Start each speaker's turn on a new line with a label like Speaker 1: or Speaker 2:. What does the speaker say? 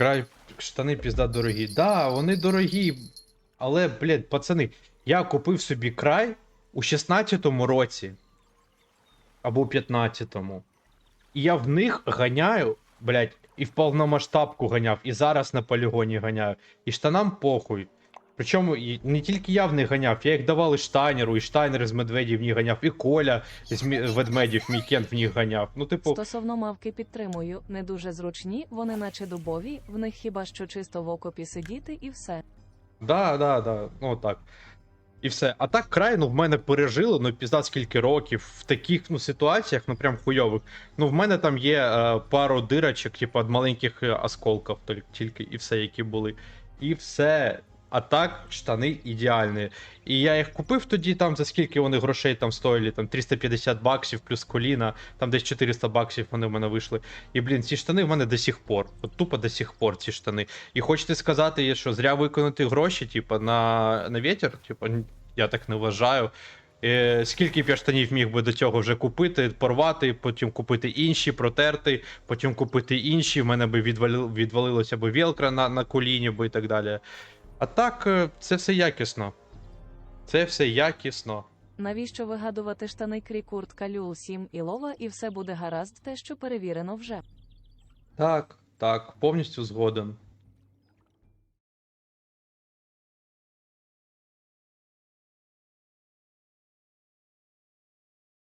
Speaker 1: край штани пізда дорогі. Да, вони дорогі. Але, блядь, пацани, я купив собі край у 16-му році. Або у 15-му. І я в них ганяю, блядь, і в повномасштабку ганяв, і зараз на полігоні ганяю. І штанам похуй. Причому не тільки я в них ганяв, я їх давав і Штайнеру, і Штайнер з медведів в них ганяв, і Коля з ведмедів, мій кент в них ганяв. Ну, типу,
Speaker 2: Стосовно мавки підтримую, не дуже зручні, вони наче дубові, в них хіба що чисто в окопі сидіти і все.
Speaker 1: Да, да, да. Ну так. І все. А так край, ну в мене пережило, ну пізда скільки років в таких ну, ситуаціях, ну прям хуйових. Ну, в мене там є е, пару дирочок, типу, від маленьких е, осколків, тільки і все, які були. І все. А так, штани ідеальні. І я їх купив тоді, там за скільки вони грошей там стоїли, там 350 баксів плюс коліна, там десь 400 баксів вони в мене вийшли. І, блін, ці штани в мене до сих пор. От тупо до сих пор ці штани. І хочете сказати, що зря виконати гроші, типу, на, на вітер? Типу, я так не вважаю. Е, скільки б я штанів міг би до цього вже купити, порвати, потім купити інші, протерти, потім купити інші, в мене би відвалил, відвалилося б велкра на, на коліні би і так далі. А так, е, це все якісно. Це все якісно.
Speaker 2: Навіщо вигадувати штани крі куртка люл 7 і лова, і все буде гаразд, те, що перевірено вже.
Speaker 1: Так, так, повністю згоден.